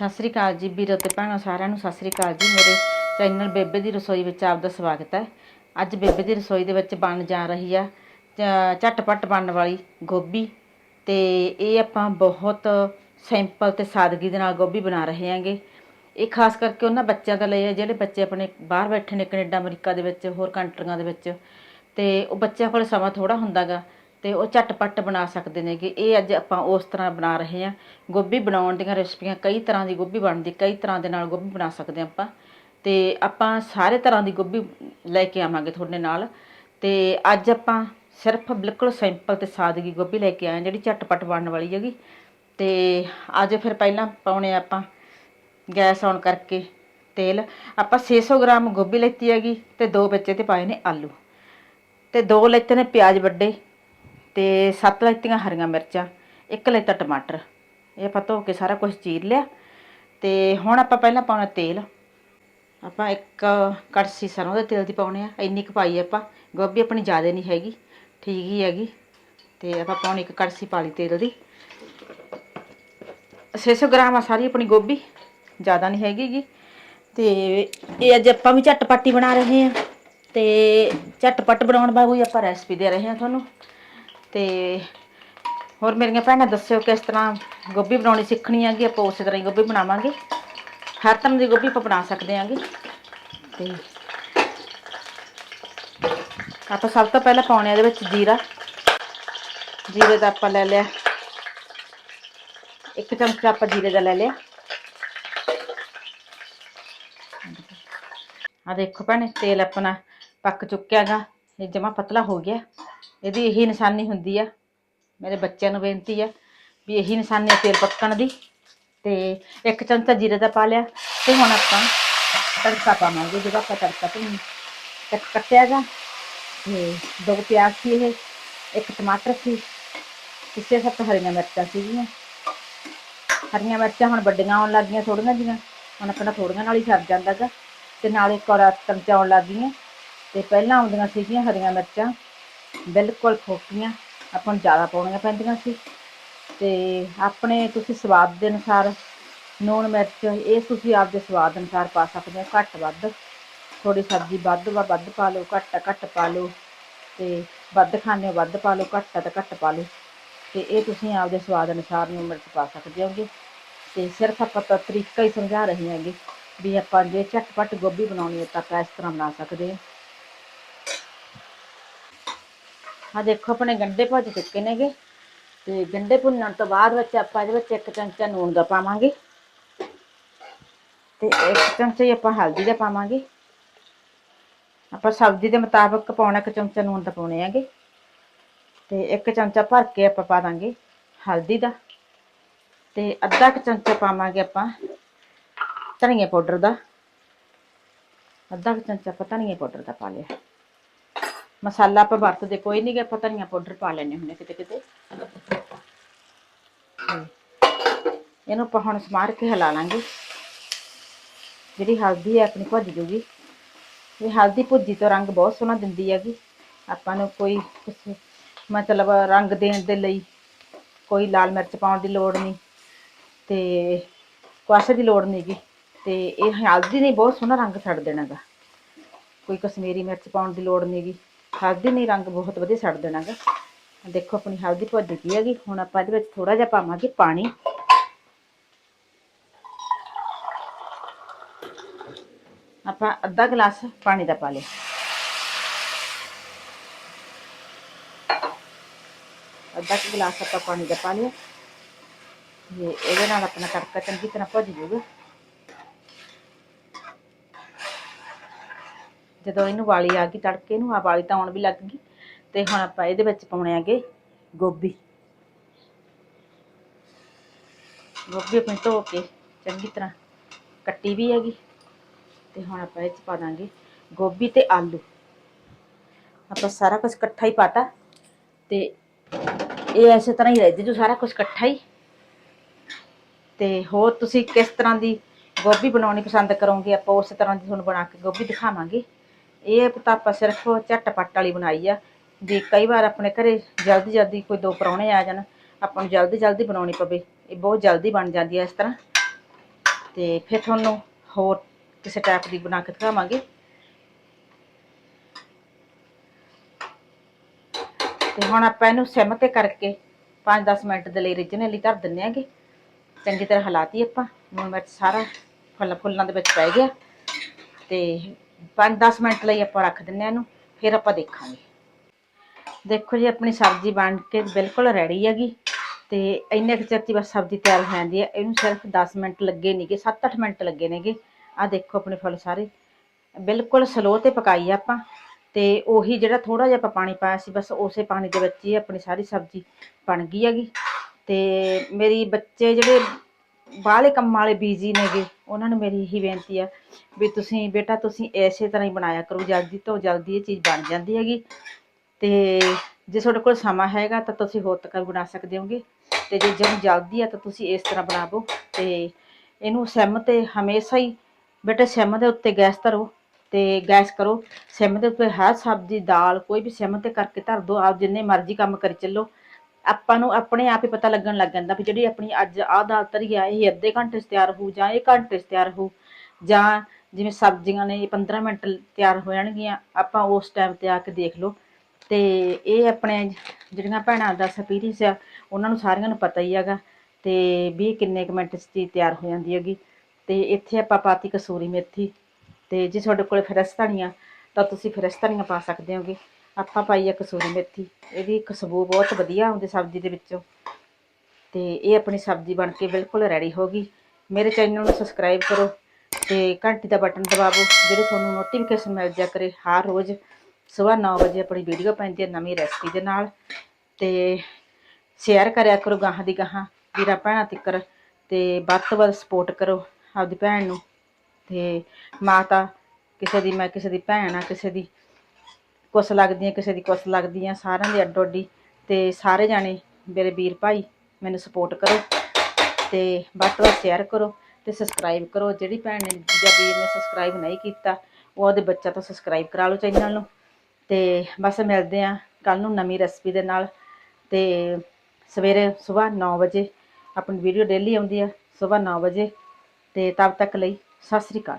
ਸਤਿ ਸ੍ਰੀ ਅਕਾਲ ਜੀ ਵੀਰੋ ਤੇ ਭੈਣੋ ਸਾਰਿਆਂ ਨੂੰ, ਸਤਿ ਸ੍ਰੀ ਅਕਾਲ ਜੀ। ਮੇਰੇ ਚੈਨਲ ਬੇਬੇ ਦੀ ਰਸੋਈ ਵਿੱਚ ਆਪ ਦਾ ਸਵਾਗਤ ਹੈ। ਅੱਜ ਬੇਬੇ ਦੀ ਰਸੋਈ ਦੇ ਵਿੱਚ ਬਣ ਜਾ ਰਹੀ ਆ, ਚ- ਝਟਪਟ ਬਣਨ ਵਾਲੀ ਗੋਭੀ ਤੇ ਇਹ ਆਪਾਂ ਬਹੁਤ ਸਿੰਪਲ ਤੇ ਸਾਦਗੀ ਦੇ ਨਾਲ ਗੋਭੀ ਬਣਾ ਰਹੇ ਹਾਂਗੇ। ਇਹ ਖਾਸ ਕਰਕੇ ਉਹਨਾਂ ਬੱਚਿਆਂ ਦਾ ਲਈ ਹੈ ਜਿਹੜੇ ਬੱਚੇ ਆਪਣੇ ਬਾਹਰ ਬੈਠੇ ਨੇ ਕੈਨੇਡਾ, ਅਮਰੀਕਾ ਦੇ ਵਿੱਚ, ਹੋਰ ਕੰਟਰੀਆਂ ਦੇ ਵਿੱਚ ਤੇ ਉਹ ਬੱਚਿਆਂ ਕੋਲ ਸਮਾਂ ਥੋੜਾ ਹੁੰਦਾਗਾ। ਤੇ ਉਹ ਝਟਪਟ ਬਣਾ ਸਕਦੇ ਨੇਗੇ। ਇਹ ਅੱਜ ਆਪਾਂ ਉਸ ਤਰ੍ਹਾਂ ਬਣਾ ਰਹੇ ਹਾਂ। ਗੋਭੀ ਬਣਾਉਣ ਦੀਆਂ ਰੈਸਪੀਆਂ ਕਈ ਤਰ੍ਹਾਂ ਦੀ ਗੋਭੀ ਬਣਦੀ ਕਈ ਤਰ੍ਹਾਂ ਦੇ ਨਾਲ ਗੋਭੀ ਬਣਾ ਸਕਦੇ ਹਾਂ ਆਪਾਂ। ਤੇ ਆਪਾਂ ਸਾਰੇ ਤਰ੍ਹਾਂ ਦੀ ਗੋਭੀ ਲੈ ਕੇ ਆਵਾਂਗੇ ਤੁਹਾਡੇ ਨਾਲ। ਤੇ ਅੱਜ ਆਪਾਂ ਸਿਰਫ ਬਿਲਕੁਲ ਸਿੰਪਲ ਤੇ ਸਾਦਗੀ ਗੋਭੀ ਲੈ ਕੇ ਆਏ ਹਾਂ, ਜਿਹੜੀ ਝਟਪਟ ਬਣਨ ਵਾਲੀ ਹੈਗੀ। ਤੇ ਅੱਜ ਫਿਰ ਪਹਿਲਾਂ ਪਾਉਣੇ ਆਪਾਂ ਗੈਸ ਔਨ ਕਰਕੇ ਤੇਲ। ਆਪਾਂ 600 ਗ੍ਰਾਮ ਗੋਭੀ ਲੈਤੀ ਹੈਗੀ ਤੇ ਦੋ ਬੱਚੇ ਤੇ ਪਾਏ ਨੇ ਆਲੂ। ਤੇ ਦੋ ਲੈਤੇ ਨੇ ਪਿਆਜ਼ ਵੱਡੇ। ਤੇ ਸੱਤ ਲੈਤੀਆਂ ਹਰੀਆਂ ਮਿਰਚਾਂ, ਇੱਕ ਲੈਤਾ ਟਮਾਟਰ। ਇਹ ਆਪਾਂ ਧੋ ਕੇ ਸਾਰਾ ਕੁਝ ਚੀਰ ਲਿਆ। ਤੇ ਹੁਣ ਆਪਾਂ ਪਹਿਲਾਂ ਪਾਉਣਾ ਤੇਲ। ਆਪਾਂ ਇੱਕ ਕੜਸੀ ਸਰੋਂ ਦੇ ਤੇਲ ਦੀ ਪਾਉਣੇ ਆ। ਇੰਨੀ ਕੁ ਪਾਈ ਆਪਾਂ। ਗੋਭੀ ਆਪਣੀ ਜ਼ਿਆਦਾ ਨਹੀਂ ਹੈਗੀ। ਠੀਕ ਹੀ ਹੈਗੀ। ਤੇ ਆਪਾਂ ਪਾਉਣੀ ਇੱਕ ਕੜਸੀ ਪਾਲੀ ਤੇਲ ਦੀ। 600 ਗ੍ਰਾਮ ਆ ਸਾਰੀ ਆਪਣੀ ਗੋਭੀ। ਜ਼ਿਆਦਾ ਨਹੀਂ ਹੈਗੀ ਗੀ। ਤੇ ਇਹ ਅੱਜ ਆਪਾਂ ਵੀ ਝਟਪਟ ਹੀ ਬਣਾ ਰਹੇ ਹਾਂ ਤੇ ਝਟਪਟ ਬਣਾਉਣ ਬਾਰੇ ਆਪਾਂ ਰੈਸਪੀ ਦੇ ਰਹੇ ਹਾਂ ਤੁਹਾਨੂੰ। ਤੇ ਹੋਰ ਮੇਰੀਆਂ ਭੈਣਾਂ ਦੱਸਿਓ ਕਿਸ ਤਰ੍ਹਾਂ ਗੋਭੀ ਬਣਾਉਣੀ ਸਿੱਖਣੀ ਹੈਗੀ ਆਪਾਂ ਉਸੇ ਤਰ੍ਹਾਂ ਹੀ ਗੋਭੀ ਬਣਾਵਾਂਗੇ? ਹਰ ਤਰ੍ਹਾਂ ਦੀ ਗੋਭੀ ਆਪਾਂ ਬਣਾ ਸਕਦੇ ਹਾਂਗੇ ਤੇ ਆਪਾਂ ਸਭ ਤੋਂ ਪਹਿਲਾਂ ਪਾਉਣੇ ਇਹਦੇ ਵਿੱਚ ਜੀਰਾ। ਜੀਰੇ ਦਾ ਆਪਾਂ ਲੈ ਲਿਆ। ਇੱਕ ਚਮਚਾ ਆਪਾਂ ਜੀਰੇ ਦਾ ਲੈ ਲਿਆ। ਆ ਦੇਖੋ ਭੈਣੇ, ਤੇਲ ਆਪਣਾ ਪੱਕ ਚੁੱਕਿਆਗਾ ਇਹ ਜਮਾ ਪਤਲਾ ਹੋ ਗਿਆ। ਇਹਦੀ ਇਹੀ ਨਿਸ਼ਾਨੀ ਹੁੰਦੀ ਆ। ਮੇਰੇ ਬੱਚਿਆਂ ਨੂੰ ਬੇਨਤੀ ਆ ਵੀ ਇਹੀ ਨਿਸ਼ਾਨੀ ਆ ਤੇਲ ਪੱਕਣ ਦੀ। ਤੇ ਇੱਕ ਚਮਚਾ ਜੀਰੇ ਦਾ ਪਾ ਲਿਆ ਤੇ ਹੁਣ ਆਪਾਂ ਤੜਕਾ ਪਾਵਾਂਗੇ। ਜਿਹੜਾ ਆਪਾਂ ਤੜਕਾ ਤੇ ਕੱਟ ਕੱਟਿਆਗਾ ਤੇ ਦੋ ਪਿਆਜ਼ ਸੀ ਇਹ, ਇੱਕ ਟਮਾਟਰ ਸੀ, ਪਿੱਛੇ ਸੱਤ ਹਰੀਆਂ ਮਿਰਚਾਂ ਸੀਗੀਆਂ। ਹਰੀਆਂ ਮਿਰਚਾਂ ਹੁਣ ਵੱਡੀਆਂ ਆਉਣ ਲੱਗ ਗਈਆਂ ਥੋੜੀਆਂ ਜੀਆਂ ਹੁਣ ਆਪਣਾ ਥੋੜੀਆਂ ਨਾਲ ਹੀ ਸਰ ਜਾਂਦਾਗਾ। ਤੇ ਨਾਲ ਇੱਕ ਔਰ ਚਮਚਾ ਆਉਣ ਲੱਗ ਗਈਆਂ। ਤੇ ਪਹਿਲਾਂ ਆਉਂਦੀਆਂ ਸੀਗੀਆਂ ਹਰੀਆਂ ਮਿਰਚਾਂ, ਬਿਲਕੁਲ ਫੋਕੀਆਂ, ਆਪਾਂ ਨੂੰ ਜ਼ਿਆਦਾ ਪਾਉਣੀਆਂ ਪੈਂਦੀਆਂ ਸੀ। ਤੇ ਆਪਣੇ ਤੁਸੀਂ ਸਵਾਦ ਦੇ ਅਨੁਸਾਰ ਨੂਣ ਮਿਰਚ, ਇਹ ਤੁਸੀਂ ਆਪਦੇ ਸਵਾਦ ਅਨੁਸਾਰ ਪਾ ਸਕਦੇ ਹੋ, ਘੱਟ ਵੱਧ। ਥੋੜੀ ਸਬਜ਼ੀ ਵੱਧ ਵਾ ਵੱਧ ਪਾ ਲਓ, ਘੱਟ ਘੱਟ ਪਾ ਲਓ ਤੇ ਵੱਧ ਖਾਣੇ ਹੋ ਵੱਧ ਪਾ ਲਓ, ਘੱਟ ਆ ਤਾਂ ਘੱਟ ਪਾ ਲਓ। ਤੇ ਇਹ ਤੁਸੀਂ ਆਪਦੇ ਸਵਾਦ ਅਨੁਸਾਰ ਨੂਣ ਮਿਰਚ ਪਾ ਸਕਦੇ ਹੋਗੇ। ਤੇ ਸਿਰਫ ਆਪਾਂ ਤਾਂ ਤਰੀਕਾ ਹੀ ਸਮਝਾ ਰਹੇ ਹਾਂਗੇ ਵੀ ਆਪਾਂ ਜੇ ਝਟਪਟ ਗੋਭੀ ਬਣਾਉਣੀ ਹੈ ਤਾਂ ਆਪਾਂ ਇਸ ਤਰ੍ਹਾਂ ਬਣਾ ਸਕਦੇ ਹਾਂ। ਆ ਦੇਖੋ ਆਪਣੇ ਗੰਡੇ ਭੁੱਜ ਚੁੱਕੇ ਨੇਗੇ। ਤੇ ਗੰਡੇ ਭੁੰਨਣ ਤੋਂ ਬਾਅਦ ਵਿੱਚ ਆਪਾਂ ਇਹਦੇ ਵਿੱਚ ਇੱਕ ਚਮਚਾ ਨੂਣ ਦਾ ਪਾਵਾਂਗੇ। ਤੇ ਇੱਕ ਚਮਚਾ ਹੀ ਆਪਾਂ ਹਲਦੀ ਦਾ ਪਾਵਾਂਗੇ। ਆਪਾਂ ਸਬਜ਼ੀ ਦੇ ਮੁਤਾਬਕ ਪਾਉਣਾ ਇੱਕ ਚਮਚਾ ਨੂਣ ਦਾ ਪਾਉਣੇ ਹੈਗੇ। ਤੇ ਇੱਕ ਚਮਚਾ ਭਰ ਕੇ ਆਪਾਂ ਪਾ ਦਾਂਗੇ ਹਲਦੀ ਦਾ। ਤੇ ਅੱਧਾ ਕੁ ਚਮਚਾ ਪਾਵਾਂਗੇ ਆਪਾਂ ਧਨੀਏ ਪਾਊਡਰ ਦਾ। ਅੱਧਾ ਕੁ ਚਮਚਾ ਆਪਾਂ ਧਨੀਏ ਪਾਊਡਰ ਦਾ ਪਾ ਲਿਆ। ਮਸਾਲਾ ਆਪਾਂ ਵਰਤਦੇ ਕੋਈ ਨਹੀਂ ਗਾ, ਆਪਾਂ ਧਨੀਆ ਪਾਊਡਰ ਪਾ ਲੈਣੇ ਹੁੰਦੇ ਕਿਤੇ ਕਿਤੇ। ਤੇ ਇਹਨੂੰ ਆਪਾਂ ਹੁਣ ਸਮਾਰ ਕੇ ਹਿਲਾ ਲਾਂਗੇ। ਜਿਹੜੀ ਹਲਦੀ ਹੈ ਆਪਣੀ ਭੁੱਜ ਜੂਗੀ। ਇਹ ਹਲਦੀ ਭੁੱਜੀ ਤੋਂ ਰੰਗ ਬਹੁਤ ਸੋਹਣਾ ਦਿੰਦੀ ਹੈਗੀ। ਆਪਾਂ ਨੂੰ ਕੋਈ ਕਿਸੇ, ਮਤਲਬ ਰੰਗ ਦੇਣ ਦੇ ਲਈ ਕੋਈ ਲਾਲ ਮਿਰਚ ਪਾਉਣ ਦੀ ਲੋੜ ਨਹੀਂ ਤੇ ਕੁਆਸੇ ਦੀ ਲੋੜ ਨਹੀਂਗੀ ਤੇ ਇਹ ਹਲਦੀ ਨੇ ਬਹੁਤ ਸੋਹਣਾ ਰੰਗ ਛੱਡ ਦੇਣਾਗਾ। ਕੋਈ ਕਸ਼ਮੀਰੀ ਮਿਰਚ ਪਾਉਣ ਦੀ ਲੋੜ ਨਹੀਂਗੀ ਹਲਦੀ ਨੇ ਰੰਗ ਬਹੁਤ ਵਧੀਆ ਛੱਡ ਦੇਣਾਗਾ। ਦੇਖੋ ਆਪਣੀ ਹਲਦੀ ਭੁੱਜ ਗਈ ਹੈਗੀ। ਹੁਣ ਆਪਾਂ ਇਹਦੇ ਵਿੱਚ ਥੋੜਾ ਜਿਹਾ ਪਾਵਾਂਗੇ ਪਾਣੀ। ਆਪਾਂ ਅੱਧਾ ਗਲਾਸ ਪਾਣੀ ਦਾ ਪਾ ਲਿਆ। ਅੱਧਾ ਕੁ ਗਲਾਸ ਆਪਾਂ ਪਾਣੀ ਦਾ ਪਾ ਲਿਆ। ਤੇ ਇਹਦੇ ਨਾਲ ਆਪਣਾ ਤੜਕਾ ਚੰਗੀ ਤਰ੍ਹਾਂ ਭੁੱਜ ਜਾਊਗਾ। ਜਦੋਂ ਇਹਨੂੰ ਵਾਲੀ ਆ ਗਈ, ਤੜਕੇ ਨੂੰ ਆ ਵਾਲੀ ਤਾਂ ਆਉਣ ਵੀ ਲੱਗ ਗਈ। ਤੇ ਹੁਣ ਆਪਾਂ ਇਹਦੇ ਵਿੱਚ ਪਾਉਣੇ ਆਗੇ ਗੋਭੀ। ਗੋਭੀ ਆਪਣੀ ਧੋ ਕੇ ਚੰਗੀ ਤਰ੍ਹਾਂ ਕੱਟੀ ਵੀ ਹੈਗੀ। ਤੇ ਹੁਣ ਆਪਾਂ ਇਹ ਚ ਪਾ ਦਾਂਗੇ ਗੋਭੀ ਤੇ ਆਲੂ। ਆਪਾਂ ਸਾਰਾ ਕੁਝ ਇਕੱਠਾ ਹੀ ਪਾਤਾ। ਤੇ ਇਹ ਐਸੇ ਤਰ੍ਹਾਂ ਹੀ ਰਹਿ ਜੂ ਸਾਰਾ ਕੁਝ ਇਕੱਠਾ ਹੀ। ਤੇ ਹੋਰ ਤੁਸੀਂ ਕਿਸ ਤਰ੍ਹਾਂ ਦੀ ਗੋਭੀ ਬਣਾਉਣੀ ਪਸੰਦ ਕਰੋਗੇ? ਆਪਾਂ ਉਸ ਤਰ੍ਹਾਂ ਦੀ ਤੁਹਾਨੂੰ ਬਣਾ ਕੇ ਗੋਭੀ ਦਿਖਾਵਾਂਗੇ। ਇਹ ਤਾਂ ਆਪਾਂ ਸਿਰਫ ਝਟਪਟ ਵਾਲੀ ਬਣਾਈ ਆ, ਵੀ ਕਈ ਵਾਰ ਆਪਣੇ ਘਰੇ ਜਲਦੀ ਜਲਦੀ ਕੋਈ ਦੋ ਪਰੌਣੇ ਆ ਜਾਣ, ਆਪਾਂ ਨੂੰ ਜਲਦੀ ਜਲਦੀ ਬਣਾਉਣੀ ਪਵੇ, ਇਹ ਬਹੁਤ ਜਲਦੀ ਬਣ ਜਾਂਦੀ ਹੈ ਇਸ ਤਰ੍ਹਾਂ। ਤੇ ਫਿਰ ਤੁਹਾਨੂੰ ਹੋਰ ਕਿਸੇ ਟਾਈਪ ਦੀ ਬਣਾ ਕੇ ਦਿਖਾਵਾਂਗੇ। ਤੇ ਹੁਣ ਆਪਾਂ ਇਹਨੂੰ ਸਿਮ ਤੇ ਕਰਕੇ 5-10 ਮਿੰਟ ਦੇ ਲਈ ਰਿੱਝਣੇ ਲਈ ਧਰ ਦਿੰਨੇ ਆਂਗੇ ਚੰਗੀ ਤਰ੍ਹਾਂ ਹਲਾਤੀ ਆਪਾਂ ਲੂਣ ਮਿਰਚ ਸਾਰਾ ਫੁੱਲ ਫੁੱਲਾਂ ਦੇ ਵਿੱਚ ਪੈ ਗਿਆ। ਤੇ 5-10 ਮਿੰਟ ਲਈ ਆਪਾਂ ਰੱਖ ਦਿੰਨੇ ਆ ਇਹਨੂੰ, ਫਿਰ ਆਪਾਂ ਦੇਖਾਂਗੇ। ਦੇਖੋ ਜੀ, ਆਪਣੀ ਸਬਜ਼ੀ ਬਣ ਕੇ ਬਿਲਕੁਲ ਰੈਡੀ ਹੈਗੀ ਤੇ ਇੰਨੇ ਕੁ ਚਿਰ 'ਚ ਬਸ ਸਬਜ਼ੀ ਤਿਆਰ ਹੋ ਜਾਂਦੀ ਹੈ। ਇਹਨੂੰ ਸਿਰਫ 10 ਮਿੰਟ ਲੱਗੇ ਨੇਗੇ 7-8 ਮਿੰਟ ਲੱਗੇ ਨੇਗੇ। ਆ ਦੇਖੋ ਆਪਣੇ ਫੁੱਲ ਸਾਰੇ। ਬਿਲਕੁਲ ਸਲੋ ਤੇ ਪਕਾਈ ਆ ਆਪਾਂ ਤੇ ਉਹੀ ਜਿਹੜਾ ਥੋੜਾ ਜਿਹਾ ਆਪਾਂ ਪਾਣੀ ਪਾਇਆ ਸੀ, ਬਸ ਉਸੇ ਪਾਣੀ ਦੇ ਵਿੱਚ ਹੀ ਆਪਣੀ ਸਾਰੀ ਸਬਜ਼ੀ ਬਣ ਗਈ ਹੈਗੀ। ਤੇ ਮੇਰੀ ਬੱਚੇ ਜਿਹੜੇ ਬਾਹਲੇ ਕੰਮ ਵਾਲੇ ਬੀਜੀ ਨੇਗੇ ਉਹਨਾਂ ਨੂੰ ਮੇਰੀ ਇਹੀ ਬੇਨਤੀ ਆ ਵੀ ਤੁਸੀਂ ਬੇਟਾ ਤੁਸੀਂ ਐਸੇ ਤਰ੍ਹਾਂ ਹੀ ਬਣਾਇਆ ਕਰੋ, ਜਲਦੀ ਤੋਂ ਜਲਦੀ ਇਹ ਚੀਜ਼ ਬਣ ਜਾਂਦੀ ਹੈਗੀ। ਤੇ ਜੇ ਤੁਹਾਡੇ ਕੋਲ ਸਮਾਂ ਹੈਗਾ ਤਾਂ ਤੁਸੀਂ ਹੋਰ ਤੱਕ ਬਣਾ ਸਕਦੇ ਹੋਗੇ। ਤੇ ਜੇ ਜਦੋਂ ਜਲਦੀ ਆ ਤਾਂ ਤੁਸੀਂ ਇਸ ਤਰ੍ਹਾਂ ਬਣਾਵੋ। ਤੇ ਇਹਨੂੰ ਸਿਮ ਤੇ ਹਮੇਸ਼ਾ ਹੀ ਬੇਟਾ ਸਿਮ ਦੇ ਉੱਤੇ ਗੈਸ ਧਰੋ ਤੇ ਗੈਸ ਕਰੋ। ਸਿਮ ਦੇ ਉੱਤੇ ਹਰ ਸਬਜ਼ੀ, ਦਾਲ ਕੋਈ ਵੀ ਸਿਮ ਤੇ ਕਰਕੇ ਧਰ ਦਿਓ ਆਪ ਜਿੰਨੇ ਮਰਜ਼ੀ ਕੰਮ ਕਰੀ ਚੱਲੋ। ਆਪਾਂ ਨੂੰ ਆਪਣੇ ਆਪ ਹੀ ਪਤਾ ਲੱਗਣ ਲੱਗ ਜਾਂਦਾ ਵੀ ਜਿਹੜੀ ਆਪਣੀ ਅੱਜ ਆਹ ਦਾਲ ਤਰੀ ਆ, ਇਹ ਅੱਧੇ ਘੰਟੇ 'ਚ ਤਿਆਰ ਹੋਊ ਜਾਂ ਇਹ ਘੰਟੇ 'ਚ ਤਿਆਰ ਹੋਊ ਜਾਂ ਜਿਵੇਂ ਸਬਜ਼ੀਆਂ ਨੇ ਇਹ 15 ਮਿੰਟ ਤਿਆਰ ਹੋ ਜਾਣਗੀਆਂ, ਆਪਾਂ ਉਸ ਟਾਈਮ ਤੇ ਆ ਕੇ ਦੇਖ ਲਓ। ਤੇ ਇਹ ਆਪਣੇ ਜਿਹੜੀਆਂ ਭੈਣਾਂ ਦਾ ਐਕਸਪੀਰੀਅੰਸ ਆ, ਉਹਨਾਂ ਨੂੰ ਸਾਰਿਆਂ ਨੂੰ ਪਤਾ ਹੀ ਹੈਗਾ ਤੇ ਵੀ ਕਿੰਨੇ ਕੁ ਮਿੰਟ 'ਚ ਚੀਜ਼ ਤਿਆਰ ਹੋ ਜਾਂਦੀ ਹੈਗੀ। ਤੇ ਇੱਥੇ ਆਪਾਂ ਪਾਤੀ ਕਸੂਰੀ ਮੇਥੀ ਤੇ ਜੇ ਤੁਹਾਡੇ ਕੋਲ ਫਰੈਸ਼ ਧਨੀਆ ਤਾਂ ਤੁਸੀਂ ਫਰੈਸ਼ ਧਨੀਆ ਪਾ ਸਕਦੇ ਹੋਗੇ। ਆਪਾਂ ਪਾਈ ਆ ਕਸੂਰੀ ਮੇਥੀ। ਇਹਦੀ ਖੁਸ਼ਬੂ ਬਹੁਤ ਵਧੀਆ ਆਉਂਦੀ ਸਬਜ਼ੀ ਦੇ ਵਿੱਚੋਂ। ਤੇ ਇਹ ਆਪਣੀ ਸਬਜ਼ੀ ਬਣ ਕੇ ਬਿਲਕੁਲ ਰੈਡੀ ਹੋ ਗਈ। ਮੇਰੇ ਚੈਨਲ ਨੂੰ ਸਬਸਕ੍ਰਾਈਬ ਕਰੋ ਤੇ ਘੰਟੀ ਦਾ ਬਟਨ ਦਬਾਵੋ, ਜਿਹੜੇ ਤੁਹਾਨੂੰ ਨੋਟੀਫਿਕੇਸ਼ਨ ਮਿਲ ਜਾ ਕਰੇ ਹਰ ਰੋਜ਼। ਸਵੇਰ 9 ਵਜੇ ਆਪਣੀ ਵੀਡੀਓ ਪੈਂਦੀ ਹੈ ਨਵੀਂ ਰੈਸਪੀ ਦੇ ਨਾਲ। ਤੇ ਸ਼ੇਅਰ ਕਰਿਆ ਕਰੋ ਗਾਹਾਂ ਦੀ ਗਾਹਾਂ, ਵੀਰਾਂ ਭੈਣਾਂ ਤਿੱਕਰ। ਤੇ ਵੱਧ ਤੋਂ ਵੱਧ ਸਪੋਰਟ ਕਰੋ ਆਪਦੀ ਭੈਣ ਨੂੰ। ਤੇ ਮਾਤਾ, ਕਿਸੇ ਦੀ ਮੈਂ ਕਿਸੇ ਦੀ ਭੈਣ ਆ, ਕਿਸੇ ਦੀ ਕੁਛ ਲੱਗਦੀਆਂ, ਕਿਸੇ ਦੀ ਕੁਛ ਲੱਗਦੀਆਂ, ਸਾਰਿਆਂ ਦੀ ਅੱਡੋ ਅੱਡੀ ਤੇ ਸਾਰੇ ਜਾਣੇ ਮੇਰੇ ਵੀਰ ਭਾਈ, ਮੈਨੂੰ ਸਪੋਰਟ ਕਰੋ ਤੇ ਵੱਧ ਤੋਂ ਵੱਧ ਸ਼ੇਅਰ ਕਰੋ ਤੇ ਸਬਸਕ੍ਰਾਈਬ ਕਰੋ। ਜਿਹੜੀ ਭੈਣ ਨੇ, ਜਾਂ ਵੀਰ ਨੇ ਸਬਸਕ੍ਰਾਈਬ ਨਹੀਂ ਕੀਤਾ, ਉਹ ਉਹਦੇ ਬੱਚਾ ਤੋਂ ਸਬਸਕ੍ਰਾਈਬ ਕਰਾ ਲਓ ਚੈਨਲ ਨੂੰ। ਤੇ ਬਸ ਮਿਲਦੇ ਆ ਕੱਲ ਨੂੰ ਨਵੀਂ ਰੈਸਪੀ ਦੇ ਨਾਲ। ਤੇ ਸਵੇਰੇ ਸਵੇਰ 9 ਵਜੇ, ਆਪਣੀ ਵੀਡੀਓ ਡੇਲੀ ਆਉਂਦੀ ਆ ਸਵੇਰ 9 ਵਜੇ। ਤੇ ਤਦ ਤੱਕ ਲਈ, ਸਤਿ ਸ੍ਰੀ ਅਕਾਲ।